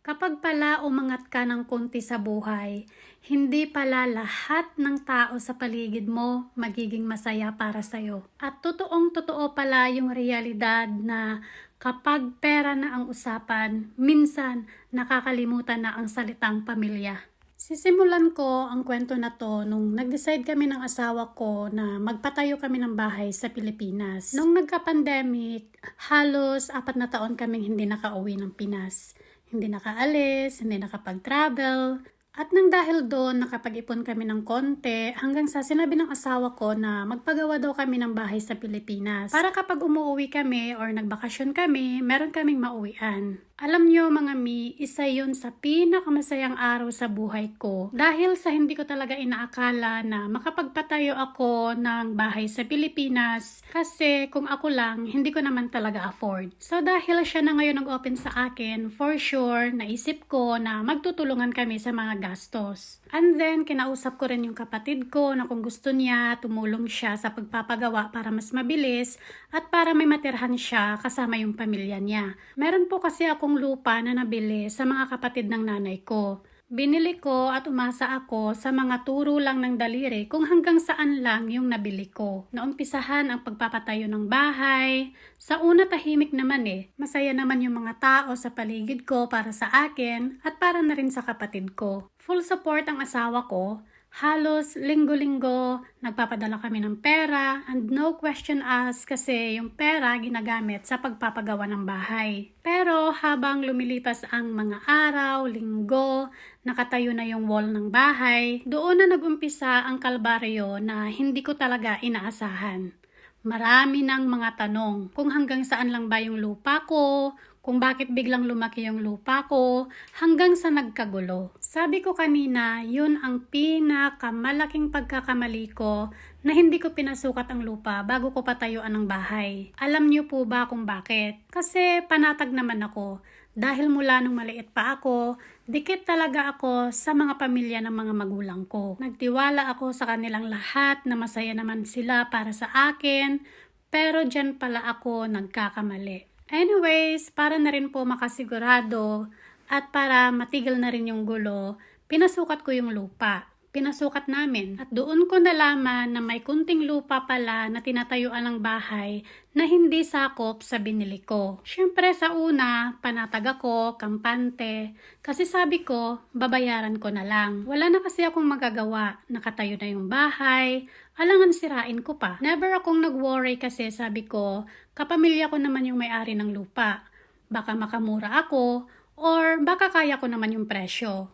Kapag pala umangat ka ng konti sa buhay, hindi pala lahat ng tao sa paligid mo magiging masaya para sa'yo. At totoong totoo pala yung realidad na kapag pera na ang usapan, minsan nakakalimutan na ang salitang pamilya. Sisimulan ko ang kwento na to nung nag-decide kami ng asawa ko na magpatayo kami ng bahay sa Pilipinas. Nung nagka-pandemic, halos apat na taon kaming hindi nakauwi ng Pinas. Hindi nakaalis, hindi nakapag-travel. At nang dahil doon, nakapag-ipon kami ng konti hanggang sa sinabi ng asawa ko na magpagawa daw kami ng bahay sa Pilipinas. Para kapag umuwi kami or nagbakasyon kami, meron kaming mauwian. Alam nyo mga mi, isa yun sa pinakamasayang araw sa buhay ko. Dahil sa hindi ko talaga inaakala na makapagpatayo ako ng bahay sa Pilipinas. Kasi kung ako lang, hindi ko naman talaga afford. So dahil siya na ngayon nag-open sa akin, for sure, naisip ko na magtutulungan kami sa mga gastos. And then, kinausap ko rin yung kapatid ko na kung gusto niya, tumulong siya sa pagpapagawa para mas mabilis at para may matirhan siya kasama yung pamilya niya. Meron po kasi akong lupa na nabili sa mga kapatid ng nanay ko. Binili ko at umasa ako sa mga turo lang ng daliri kung hanggang saan lang yung nabili ko. Naumpisahan ang pagpapatayo ng bahay. Sa una tahimik naman eh. Masaya naman yung mga tao sa paligid ko para sa akin at para na rin sa kapatid ko. Full support ang asawa ko. Halos linggo-linggo, nagpapadala kami ng pera and no question asked kasi yung pera ginagamit sa pagpapagawa ng bahay. Pero habang lumilipas ang mga araw, linggo, nakatayo na yung wall ng bahay, doon na nagumpisa ang kalbaryo na hindi ko talaga inaasahan. Marami ng mga tanong kung hanggang saan lang ba yung lupa ko, kung bakit biglang lumaki yung lupa ko, hanggang sa nagkagulo. Sabi ko kanina, yun ang pinakamalaking pagkakamali ko na hindi ko pinasukat ang lupa bago ko patayuan ng bahay. Alam niyo po ba kung bakit? Kasi panatag naman ako. Dahil mula nung maliit pa ako, dikit talaga ako sa mga pamilya ng mga magulang ko. Nagtiwala ako sa kanilang lahat na masaya naman sila para sa akin, pero dyan pala ako nagkakamali. Anyways, para na rin po makasigurado at para matigil na rin yung gulo, pinasukat ko yung lupa. Pinasukat namin at doon ko nalaman na may kunting lupa pala na tinatayuan ng bahay na hindi sakop sa binili ko. Siyempre sa una, panatag ako, kampante, kasi sabi ko, babayaran ko na lang. Wala na kasi akong magagawa, nakatayo na yung bahay, alangan sirain ko pa. Never akong nag-worry kasi sabi ko, kapamilya ko naman yung may-ari ng lupa. Baka makamura ako, or baka kaya ko naman yung presyo.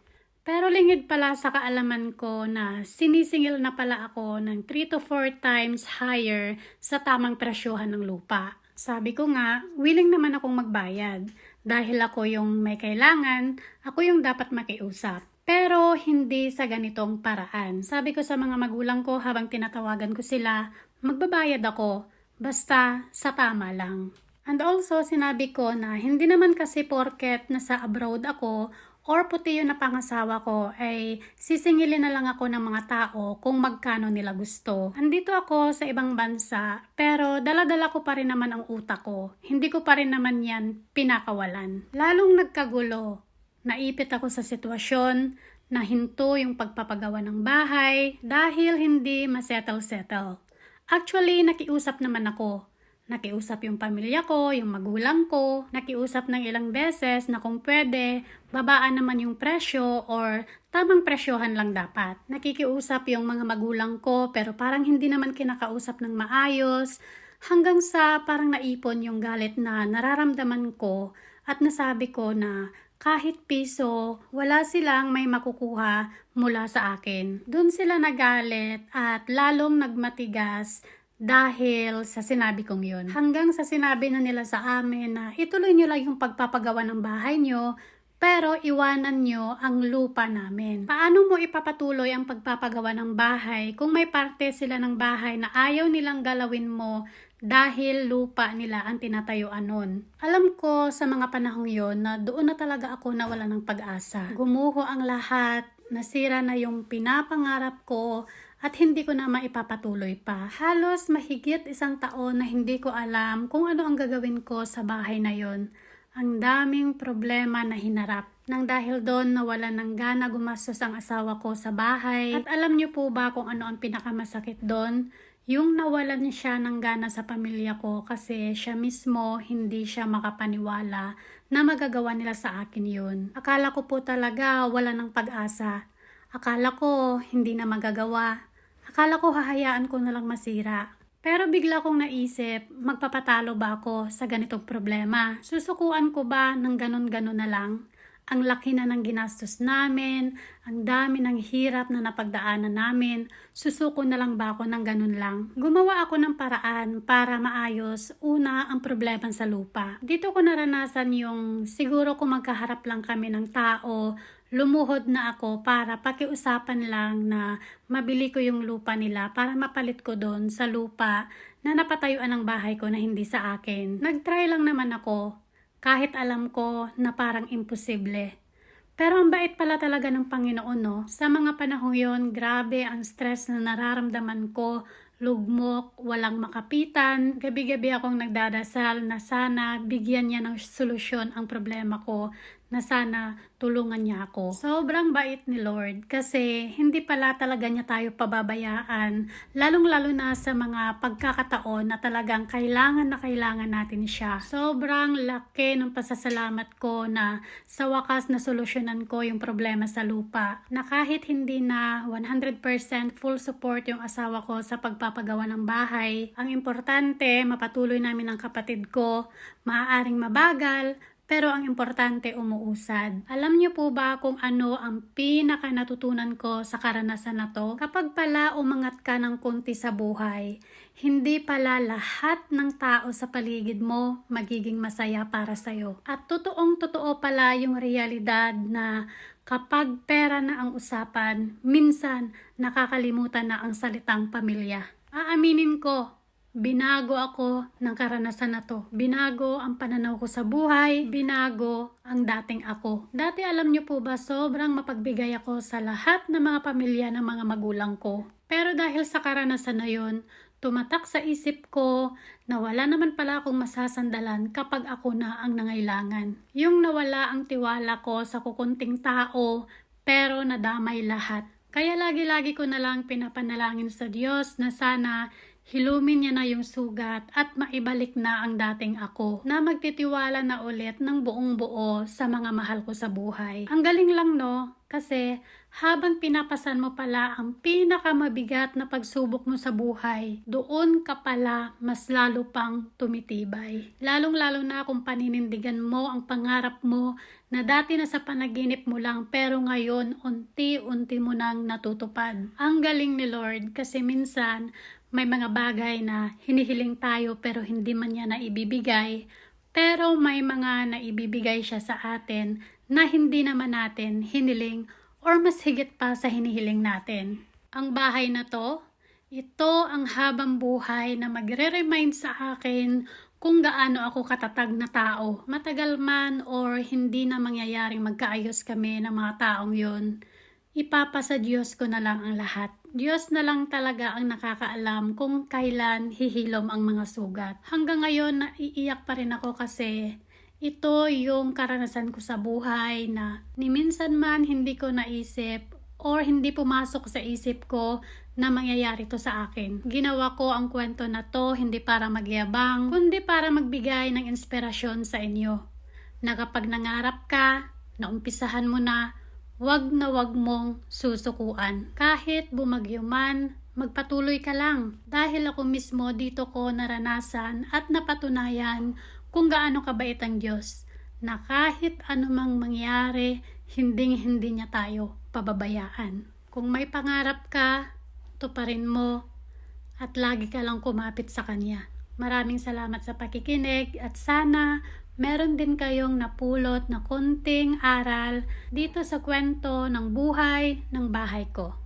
Pero lingid pala sa kaalaman ko na sinisingil na pala ako ng 3 to 4 times higher sa tamang presyohan ng lupa. Sabi ko nga, willing naman akong magbayad. Dahil ako yung may kailangan, ako yung dapat makiusap. Pero hindi sa ganitong paraan. Sabi ko sa mga magulang ko habang tinatawagan ko sila, magbabayad ako, basta sa tama lang. And also, sinabi ko na hindi naman kasi porket nasa abroad ako or puti yun na pangasawa ko ay sisingilin na lang ako ng mga tao kung magkano nila gusto. Andito ako sa ibang bansa pero daladala ko pa rin naman ang utak ko. Hindi ko pa rin naman yan pinakawalan. Lalong nagkagulo. Naipit ako sa sitwasyon na hinto yung pagpapagawa ng bahay dahil hindi masettle-settle. Actually, nakiusap naman ako. Nakiusap yung pamilya ko, yung magulang ko, nakiusap ng ilang beses na kung pwede, babaan naman yung presyo or tamang presyohan lang dapat. Nakikiusap yung mga magulang ko pero parang hindi naman kinakausap ng maayos hanggang sa parang naipon yung galit na nararamdaman ko at nasabi ko na kahit piso, wala silang may makukuha mula sa akin. Doon sila nagalit at lalong nagmatigas dahil sa sinabi kong yun. Hanggang sa sinabi na nila sa amin na ituloy nyo lang yung pagpapagawa ng bahay nyo, pero iwanan nyo ang lupa namin. Paano mo ipapatuloy ang pagpapagawa ng bahay kung may parte sila ng bahay na ayaw nilang galawin mo dahil lupa nila ang tinatayuan nun. Alam ko sa mga panahong yon na doon na talaga ako nawala ng pag-asa. Gumuho ang lahat, nasira na yung pinapangarap ko, at hindi ko na maipapatuloy pa. Halos mahigit isang taon na hindi ko alam kung ano ang gagawin ko sa bahay na yon. Ang daming problema na hinarap. Nang dahil doon nawala ng gana gumastos ang asawa ko sa bahay. At alam niyo po ba kung ano ang pinakamasakit doon? Yung nawalan siya ng gana sa pamilya ko kasi siya mismo hindi siya makapaniwala na magagawa nila sa akin yun. Akala ko po talaga wala ng pag-asa. Akala ko hindi na magagawa. Akala ko hahayaan ko na lang masira. Pero bigla kong naisip, magpapatalo ba ako sa ganitong problema? Susukuan ko ba ng ganon-ganon na lang? Ang laki na ng ginastos namin, ang dami ng hirap na napagdaanan namin, susuko na lang ba ako ng ganun lang? Gumawa ako ng paraan para maayos una ang problema sa lupa. Dito ko naranasan yung siguro kung magkaharap lang kami ng tao, lumuhod na ako para pakiusapan lang na mabili ko yung lupa nila para mapalit ko doon sa lupa na napatayuan ng bahay ko na hindi sa akin. Nagtry lang naman ako kahit alam ko na parang imposible. Pero ang bait pala talaga ng Panginoon, no? Sa mga panahong yon, grabe ang stress na nararamdaman ko, lugmok, walang makapitan. Gabi-gabi akong nagdadasal na sana bigyan niya ng solusyon ang problema ko, na sana tulungan niya ako. Sobrang bait ni Lord kasi hindi pala talaga niya tayo pababayaan, lalong-lalo na sa mga pagkakataon na talagang kailangan na kailangan natin siya. Sobrang laki ng pasasalamat ko na sa wakas na solusyonan ko yung problema sa lupa. Na kahit hindi na 100% full support yung asawa ko sa pagpapagawa ng bahay, ang importante mapatuloy namin ang kapatid ko, maaaring mabagal, pero ang importante umuusad. Alam niyo po ba kung ano ang pinaka natutunan ko sa karanasan na to? Kapag pala umangat ka ng konti sa buhay, hindi pala lahat ng tao sa paligid mo magiging masaya para sa'yo. At totoong totoo pala yung realidad na kapag pera na ang usapan, minsan nakakalimutan na ang salitang pamilya. Aaminin ko, Binago ako ng karanasan na to. Binago ang pananaw ko sa buhay. Binago ang dating ako. Dati alam niyo po ba, sobrang mapagbigay ako sa lahat ng mga pamilya ng mga magulang ko. Pero dahil sa karanasan na yon, tumatak sa isip ko na wala naman pala akong masasandalan kapag ako na ang nangailangan. Yung nawala ang tiwala ko sa kukunting tao, pero nadamay lahat. Kaya lagi-lagi ko na lang pinapanalangin sa Diyos na sana Hilumin niya na yung sugat at maibalik na ang dating ako na magtitiwala na ulit ng buong buo sa mga mahal ko sa buhay. Ang galing lang no, kasi habang pinapasan mo pala ang pinakamabigat na pagsubok mo sa buhay, doon ka pala mas lalo pang tumitibay. Lalong-lalo na kung paninindigan mo ang pangarap mo na dati na sa panaginip mo lang pero ngayon unti-unti mo nang natutupad. Ang galing ni Lord kasi minsan may mga bagay na hinihiling tayo pero hindi man niya naibibigay, pero may mga naibibigay siya sa atin na hindi naman natin hiniling or mas higit pa sa hinihiling natin. Ang bahay na to, ito ang habang buhay na magre-remind sa akin kung gaano ako katatag na tao. Matagal man or hindi na mangyayaring magkaayos kami ng mga taong yun, ipapasa Diyos ko na lang ang lahat. Diyos na lang talaga ang nakakaalam kung kailan hihilom ang mga sugat. Hanggang ngayon, naiiyak pa rin ako kasi ito yung karanasan ko sa buhay na ni minsan man hindi ko naisip or hindi pumasok sa isip ko na mangyayari to sa akin. Ginawa ko ang kwento na to hindi para magyabang, kundi para magbigay ng inspirasyon sa inyo. Na kapag nangarap ka, naumpisahan mo na, wag na wag mong susukuan. Kahit bumagyo man, magpatuloy ka lang. Dahil ako mismo dito ko naranasan at napatunayan kung gaano kabait ang Diyos na kahit anumang mangyari, hinding hindi niya tayo pababayaan. Kung may pangarap ka, tuparin mo at lagi ka lang kumapit sa Kanya. Maraming salamat sa pakikinig at sana meron din kayong napulot na konting aral dito sa kwento ng buhay ng bahay ko.